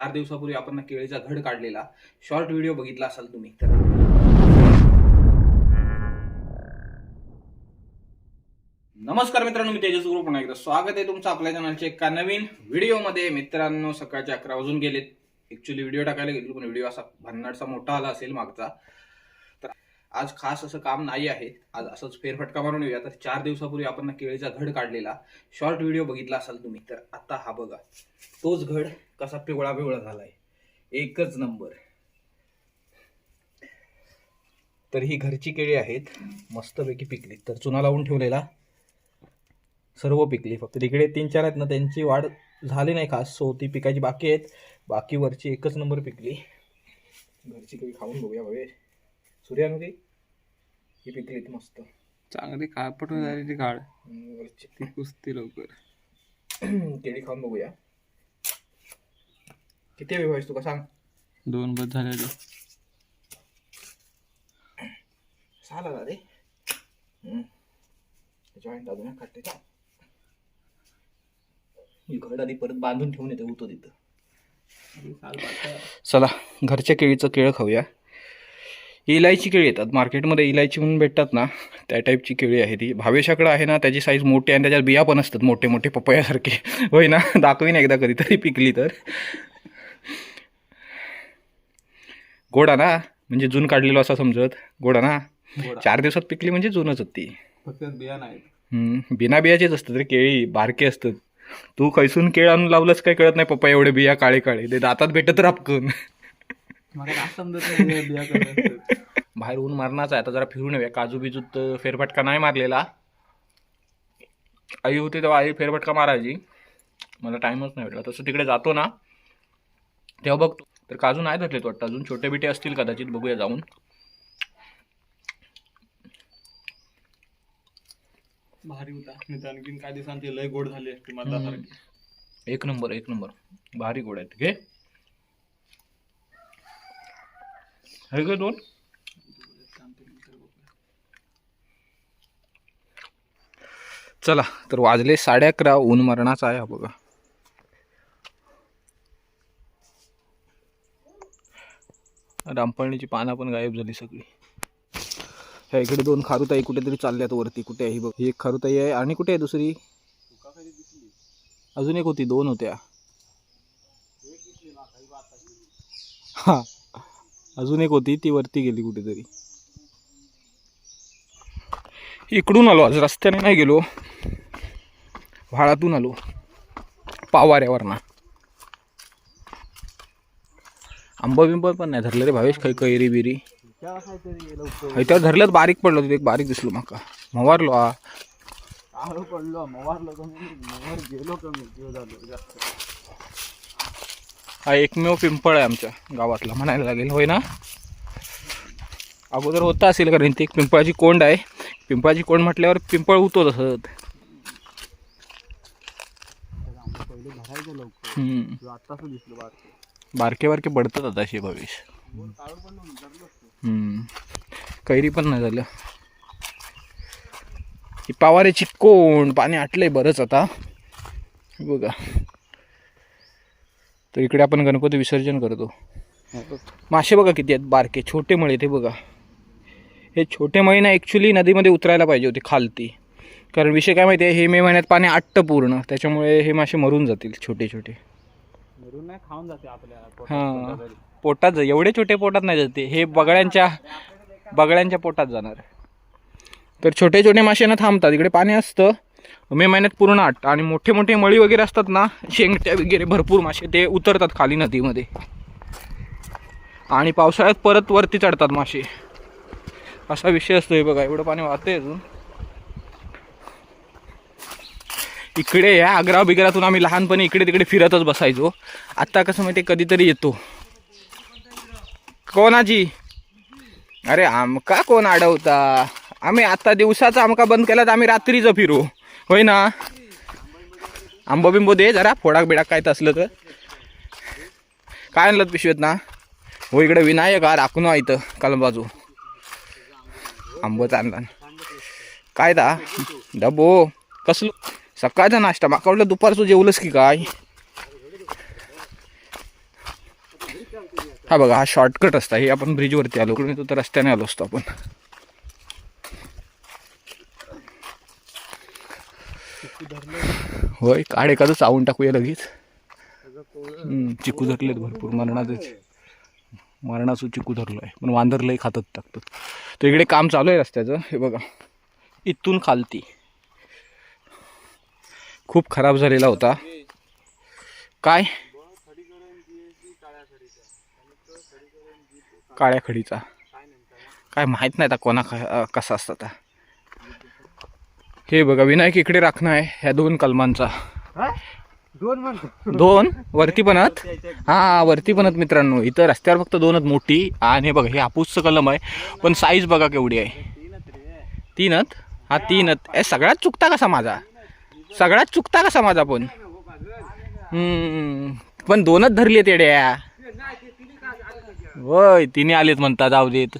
चार दिवसापूर्वी आपण केळीचा घड काढलेला. शॉर्ट व्हिडिओ बघितला असाल तुम्ही. तर नमस्कार मित्रांनो मी तेजस गुरु. पुन्हा एकदा स्वागत आहे तुमचं आपल्या चॅनलच्या एका नवीन व्हिडिओमध्ये मित्रांनो सकाळचे अकरा वाजून गेलेत. ऍक्च्युली व्हिडिओ टाकायला गेलो पण व्हिडिओ असा भन्नाटचा मोठा आला असेल मागचा. आज खास असं काम नाही आहे. आज असंच फेरफटका मारून येऊया. तर चार दिवसापूर्वी आपण केळीचा घड काढलेला. शॉर्ट व्हिडिओ बघितला असाल तुम्ही तर आता हा बघा. तोच घड कसा पिवळा पिवळा झालाय. एकच नंबर. तर ही घरची केळी आहेत. मस्तपैकी पिकली. तर चुना लावून ठेवलेला. सर्व पिकली. फक्त तिकडे तीन चार आहेत ना त्यांची वाढ झाली नाही खास. सो ती पिकायची बाकी आहेत. बाकी वरची एकच नंबर पिकली. घरची केळी खाऊन बघूया बघे सूर्यानुदी ही पिकलीत मस्त. चांगली काळपट झालेली काळ. ती कुस्ती लवकर. केळी खाऊन बघूया. किती हवी व्हायस तुका सांग. दोन बस झालेले. सहाला ना रे जॉईंट अजून काढते का? ही घड आधी परत बांधून ठेवून येते उतो तिथं चला घरच्या केळीचं केळं खाऊया. इलायची केळी येतात. मार्केटमध्ये इलायची म्हणून भेटतात ना त्या टाईपची केळी आहे ती. भावेशाकडं आहे ना त्याची साईज मोठी आहे आणि त्याच्यात बिया पण असतात मोठे मोठे पपयासारखे. होय ना? दाखवीन एकदा कधीतरी पिकली तर. गोडा ना? म्हणजे जून काढलेलो असा समजत. गोडा ना? चार दिवसात पिकली म्हणजे जूनच होती. फक्त बिया नाही बिना बियाचेच असतात रे केळी बारके असतात. तू कैसून केळ आणून लावलंच काय कळत नाही पप्पा एवढे बिया काळे काळे. ते दातात भेटत रापकन मला काय समजत नाही बिया कशा असतात. बाहेर ऊन मारणाच आहे. आता जरा फिरून येऊया. काजू बिजूत फेरफटका नाही मारलेला. आई होती तेव्हा आई फेरफटका मारायची. मला टाइमच नाही भेटला. तसं तिकडे जातो ना. तेव्हा बघतो. तर काजू नाही धरलेत वाटतं अजून. छोटे बिटे असतील कदाचित. बघूया जाऊन. भारी होता. नाही तर आणखीन काही दिवसांची लय गोड झाली. असते मला सारखी एक नंबर एक नंबर. भारी गोड आहेत. घे. आहे का दोन चला तर वाजले साडे अकरा ऊन मरणाचा आहे हा बघा. रामपळणीची पानं पण गायब झाली सगळी. ह्या इकडे दोन खारुताई कुठेतरी चालल्यात वरती कुठे आहे बघ. ही एक खारुताई आहे आणि कुठे आहे दुसरी? अजून एक होती दोन होत्या. हा. अजून एक होती ती वरती गेली कुठेतरी. इकडून आलो आज रस्त्याने नाही गेलो. व्हाळातून आलो. पावाऱ्यावरना. आंबा बिंबा पण नाही धरले रे भावेश काही कैरी बिरी. त्यावर धरल्यात बारीक पडलं होतं एक बारीक दिसलो माका. मवारलो हा. काळो पडलो मवारलो कमी मवार गेलो कमी झालो जास्त. हा एकमेव पिंपळ आहे आमच्या गावातला म्हणायला लागेल होय ना? अगोदर होता असेल कारण ती एक पिंपळाची कोंड आहे. पिंपळाची कोंड म्हटल्यावर पिंपळ होतो तसं भरायचं बारके बारके पडतात आता असे भविष्य. कैरी पण नाही झालं. ही पावाऱ्याची कोंड पाणी आटलंय बरंच आता. बघा. तर इकडे आपण गणपती विसर्जन करतो. मासे बघा किती आहेत बारके छोटे मळे ते बघा. हे छोटे मळे ना ॲक्च्युली नदीमध्ये उतरायला पाहिजे होते खालती. कारण विषय काय माहिती आहे हे मे महिन्यात पाणी आटतं पूर्ण. त्याच्यामुळे हे मासे मरून जातील छोटे छोटे. खाऊन जाते हां. पोटात जा एवढे छोटे पोटात नाही जाते. हे बगड्यांच्या बगड्यांच्या पोटात जाणार. तर छोटे छोटे मासे ना थांबतात. इकडे पाणी असतं. मे महिन्यात पूर्ण आठ आणि मोठे मोठे मळी वगैरे असतात ना शेंगट्या वगैरे भरपूर मासे ते उतरतात खाली नदीमध्ये. आणि पावसाळ्यात परत वरती चढतात मासे. असा विषय असतो हे बघा एवढं पाणी वाहतंय अजून. इकडे या आग्रा बिग्रातून आम्ही लहानपणी इकडे तिकडे फिरतच बसायचो. आत्ता कसं माहिती कधीतरी येतो. कोणाची? अरे आमका कोण अडवता? आम्ही आत्ता दिवसाचा आमका बंद केला तर आम्ही रात्रीचं फिरू. होय ना? आंबो बिंबो दे जरा फोडाक बिडाक काय तर असलं तर. काय आणलं पिशवीत ना? हो इकडे विनायक हा राखून इथं काल बाजू आंबोच आणला काय दा? डबो कसलो? सकाळचा नाश्ता माका वाटलं दुपारचं जेवलंस की काय? हा बघा हा शॉर्टकट असता हे आपण ब्रिजवरती आलो. इकडून तो तर रस्त्याने आलो असतो आपण. होय काढ एखादं चावून टाकूया लगेच. चिकू धरलेत भरपूर मरणाचेच. मरणाचं चिकू धरलं आहे पण वांदर लई टाकतो तर इकडे काम चालू आहे रस्त्याचं हे बघा. इथून खालती. खूप खराब झालेला होता. काय? काळ्या खडीचा. काय माहीत नाही आता कोणा कसा असता आता. हे बघा विनायक इकडे राखणं आहे ह्या दोन कलमांचा. दोन म्हणतो. दोन? वरती पण आहेत? हा वरती पण आहेत मित्रांनो. इथं रस्त्यावर फक्त दोनच मोठी आणि हे बघा हे हापूसचं कलम आहे. पण साईज बघा केवढी आहे. तीनच हा तीनच ए सगळ्यात चुकता कसा माझा? सगळ्यात चुकता कसा माझा पण? पण दोनच धरली तेड्या होय तिने आलेत म्हणतात जाऊ देत.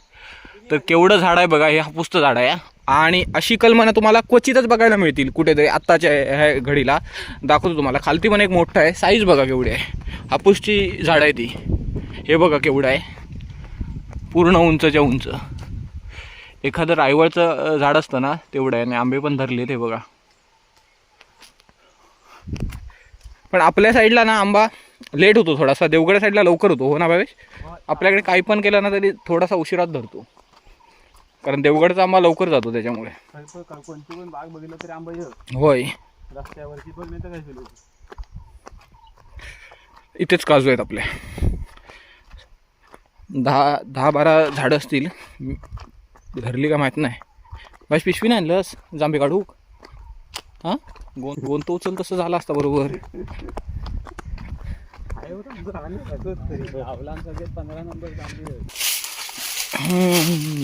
तर केवढं झाड आहे बघा हे हापूसचं झाड आहे आणि अशी कल्पना तुम्हाला क्वचितच बघायला मिळतील कुठेतरी आत्ताच्या ह्या घडीला. दाखवतो तुम्हाला. खालती पण एक मोठा आहे. साईज बघा केवढी आहे. हापूसची झाड आहे ती. हे बघा केवढं आहे. पूर्ण उंचच्या उंच. एखादं रायवळचं झाड असतं ना तेवढं आहे. आणि आंबे पण धरले ते बघा. पण आपल्या साईडला ना आंबा लेट होतो थोडासा. देवगड साईडला लवकर होतो. हो ना भावेश? आपल्याकडे काही पण केलं ना तरी थोडासा उशिरात धरतो. कारण देवगडचा आंबा लवकर जातो त्याच्यामुळे. कोणती पण बाग बघितलं तरी आंबा होय. रस्त्यावरती पण नाही तर इथेच काजू आहेत आपले. दहा दहा बारा झाडं असतील. धरली का माहीत नाही. बस पिशवी नाही आणलंस? जांभे काढू? हां? गोन गोन तो उचल तसं झालं असतं बरोबर. पंधरा नंबर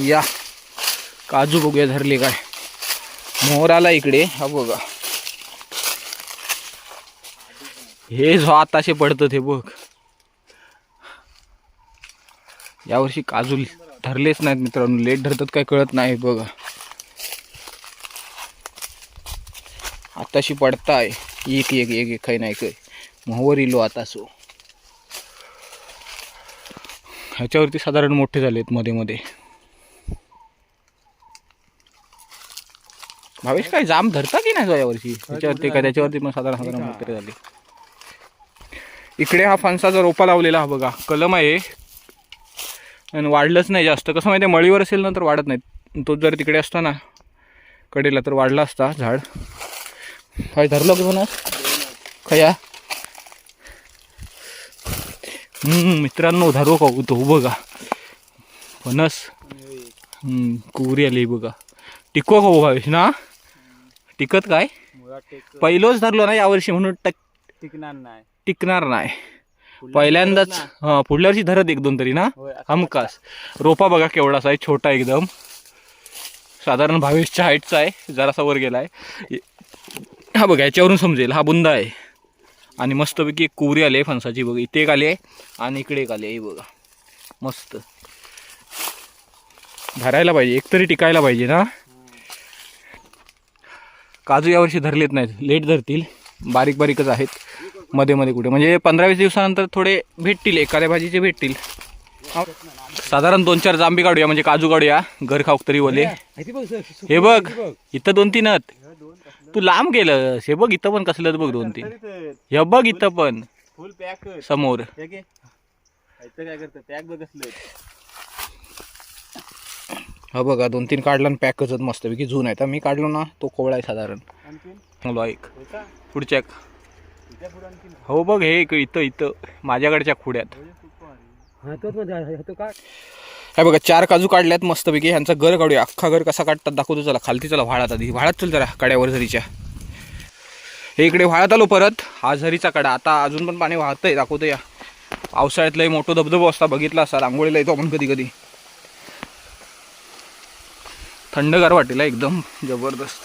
या. काजू बघूया धरले काय. मोहर आला इकडे हा बघा. हे जो आताशे पडतं ते बघ. यावर्षी काजू धरलेच नाहीत मित्रांनो लेट धरतात काय कळत नाही बघा. आताशी पडताय. एक एक एक एक काही नाही काही. मोहर इलो आता सो ह्याच्यावरती साधारण मोठे झालेत मध्ये मध्ये. भावेश काय जाम धरता की नाही यावर्षी त्याच्यावरती काय त्याच्यावरती पण साधारण साधारण मोठे झाले. इकडे हा फणसाचा रोपा लावलेला हा बघा. कलम आहे. आणि वाढलंच नाही जास्त. कसं माहिती आहे मळीवर असेल ना तर वाढत नाही तो जर तिकडे असता ना कडेला तर वाढला असता झाड. काय धरलं की म्हणा खया? मित्रांनो धरो का तो बघा. फणस. कुवरी आली बघा. टिको का हो भावेश ना? टिकत काय? मुळात टेक पहिलोच धरलो ना यावर्षी म्हणून टक टिकणार नाही. टिकणार नाही. पहिल्यांदाच हा पुढल्या वर्षी धरत एक दोन तरी ना? होय, असं हमखास. रोपा बघा केवढासा आहे छोटा एकदम. साधारण बावीसच्या हाईटचा आहे जरासा वर गेलाय. हा बघा याच्यावरून समजेल हा बुंदा आहे. आणि मस्तपैकी एक कुवरी आली आहे फणसाची बघा. इथे एक आली आहे आणि इकडे एक आली आहे हे बघा. मस्त. धरायला पाहिजे एक तरी टिकायला पाहिजे ना? काजू यावर्षी धरलेत नाहीत. लेट धरतील. बारीक बारीकच आहेत. मध्ये मध्ये कुठे. म्हणजे पंधरा वीस दिवसानंतर थोडे भेटतील. एखाद्या भाजीचे भेटतील. साधारण दोन चार जांबी काढूया. म्हणजे काजू काढूया. घर खाऊक तरी ओले. हे बघ. इथं दोन तीन तू लांब गेलंस. हे बघ इथं पण कसलं बघ दोन तीन. हे बघ इथं पण. फुल पॅक कर समोर. काय करतं? पॅक बघ असलं हा बघा दोन तीन काढला आणि पॅकच मस्तपैकी जुन आहे तर मी काढलो ना तो कोवळा आहे साधारण. एक का? पुढच्या हो बघ हे इक- इथं इथं माझ्याकडच्या खुड्यात. हा काय हे बघा चार काजू काढल्यात मस्तपैकी ह्यांचा घर काढूया. अख्खा घर कसा काढतात दाखवतो चला खालती चला व्हाळात आधी. व्हाळात चल जरा कड्यावर झरीच्या. हे इकडे व्हाळात आलो परत. हा झरीचा कडा. आता अजून पण पाणी वाहतंय दाखवतो या. पावसाळ्यात लय मोठं धबधबा असता बघितला असा रांगोळीला येतो आपण कधी कधी. थंडगार वाटेल एकदम जबरदस्त.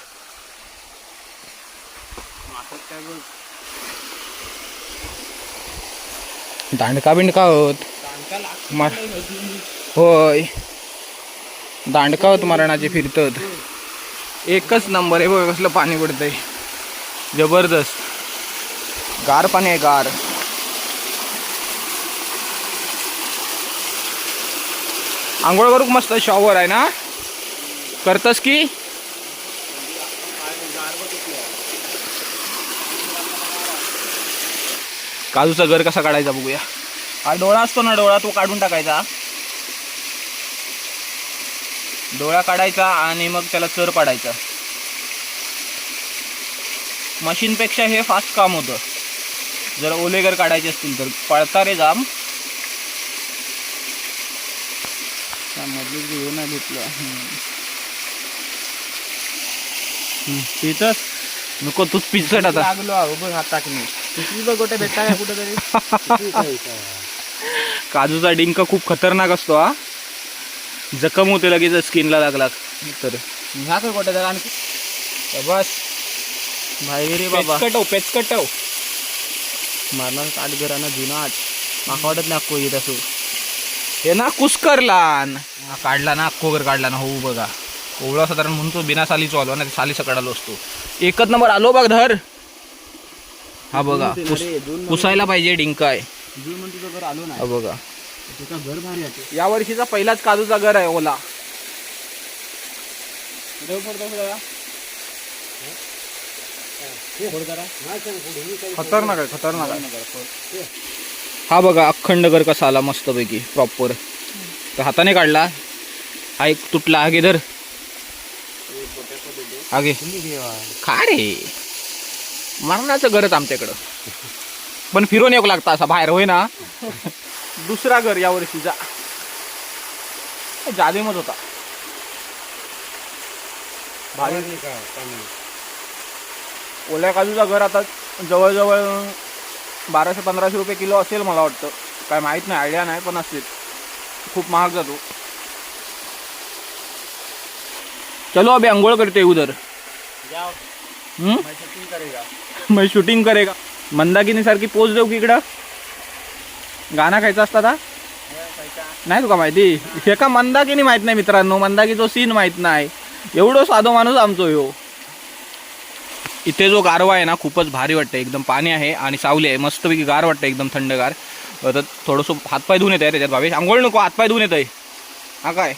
दांडका बिंडका होत. मार होय. दांडका होत मरणाचे फिरतात. एकच नंबर आहे बघ कसलं पाणी पडतंय. जबरदस्त. गार पाणी आहे गार. आंघोळ करूक मस्त? शॉवर आहे ना? करतस की? काजूचा घर कसा काढायचा बघूया. हा डोळा असतो ना डोळा तो काढून टाकायचा. डोळा काढायचा आणि मग त्याला चर पाडायचा. मशीनपेक्षा हे फास्ट काम होतं. जर ओलेगर काढायचे असतील तर. पळता रे जाम. मधली घेऊन घेतलं तिथंच नको तूच पिचट आता लागलो आहो बघ हात टाकणे दुसरी बघ गोटे भेटता का कुठेतरी? काजूचा डिंक खूप खतरनाक असतो हा. जखम होते लगेच स्किनला लागला तर ह्या कर गोटे आणखी. बस. भाई रे बाबा. पेचकटव पेचकटव मारणार आठ घरानं जुना आठ माका वाटत नाही अक्को येत असो. हे ना कुस्करला हा, काढला ना अक्कोगर काढला ना हो बघा. ओवळा साधारण म्हणतो बिना सालीचो आलो ना साली सकाळ आलो असतो. एकच नंबर आलो बघ धर. हा बघा पुस- पुसायला पाहिजे डिंक आहे जून म्हणून तुझं घर आलो नाही. हा बघा. या वर्षीचा पहिलाच काजूचा घर आहे ओला. खतरनाक आहे खतरनाक आहे. हा. बघा अखंड घर कसा आला मस्तपैकी प्रॉपर तर हाताने काढला. हा एक तुटला आगे धर. आगे. खा रे. मरणाचं घरच आमच्याकडं. पण फिरून येऊ लागतं असा बाहेर होय ना? दुसरा घर या वर्षीचा जादेमच होता. भारी. ओल्या काजूचा घर आता जवळजवळ बाराशे पंधराशे रुपये किलो असेल मला वाटतं. काय माहीत नाही आयडिया नाही पण असेल. खूप महाग जातो. चलो अभि अंघोळ करते उधर? मैं शूटिंग करेगा। मंदाकिनी सारखी पोच देऊ की इकडं? गाणं खायचं असता का नाही तुका माहिती? हे. का मंदाकिनी माहीत नाही मित्रांनो. मंदाकीचो सीन माहीत नाही. एवढं साधो माणूस आमचो ह्यो इथे जो गारवा आहे ना खूपच भारी वाटतं. एकदम पाणी आहे आणि सावली आहे. मस्तपैकी गार वाटतं एकदम थंडगार. तर थोडंसं हातपाय धुवून येत आहे त्याच्यात भावेश. आंघोळ नको हातपाय धुवून येत आहे हा काय?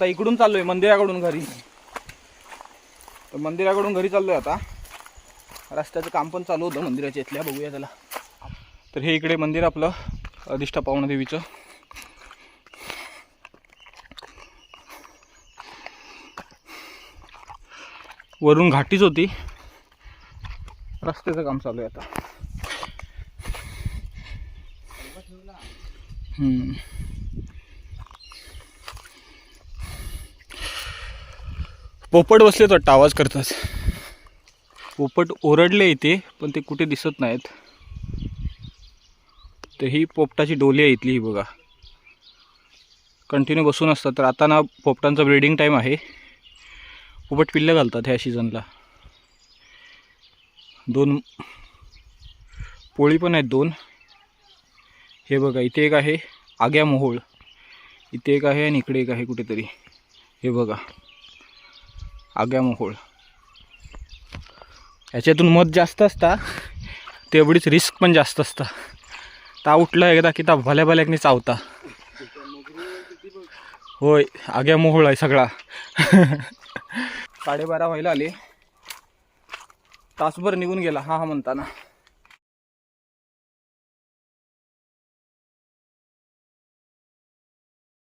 आता इकडून चाललोय मंदिराकडून घरी. तर मंदिराकडून घरी चाललोय आता. रस्त्याचं काम पण चालू होतं मंदिराच्या इथल्या बघूया त्याला. तर हे इकडे मंदिर आपलं अधिष्ठा पावनादेवीचं वरून घाटीच होती. रस्त्याचं काम चालू आहे आता. पोपट बसले वाटतं आवाज करतात पोपट ओरडले इथे पण ते कुठे दिसत नाहीत. तर ही पोपटाची डोली आहे इथली ही बघा. कंटिन्यू बसून असतात तर आता ना पोपटांचा ब्रीडिंग टाईम आहे. पोपट पिल्लं घालतात ह्या सीझनला दोन पोळी पण आहेत दोन. हे बघा इथे एक आहे आग्या मोहोळ. इथे एक आहे आणि इकडे एक आहे कुठेतरी. हे बघा. आग्या मोहोळ ह्याच्यातून मत जास्त असता तेवढीच रिस्क पण जास्त असता. ता उठला एकदा की ता भल्या भल्याकनी चावता. होय आग्या मोहोळ आहे सगळा. साडेबारा व्हायला आले. तासभर निघून गेला हा हा म्हणताना.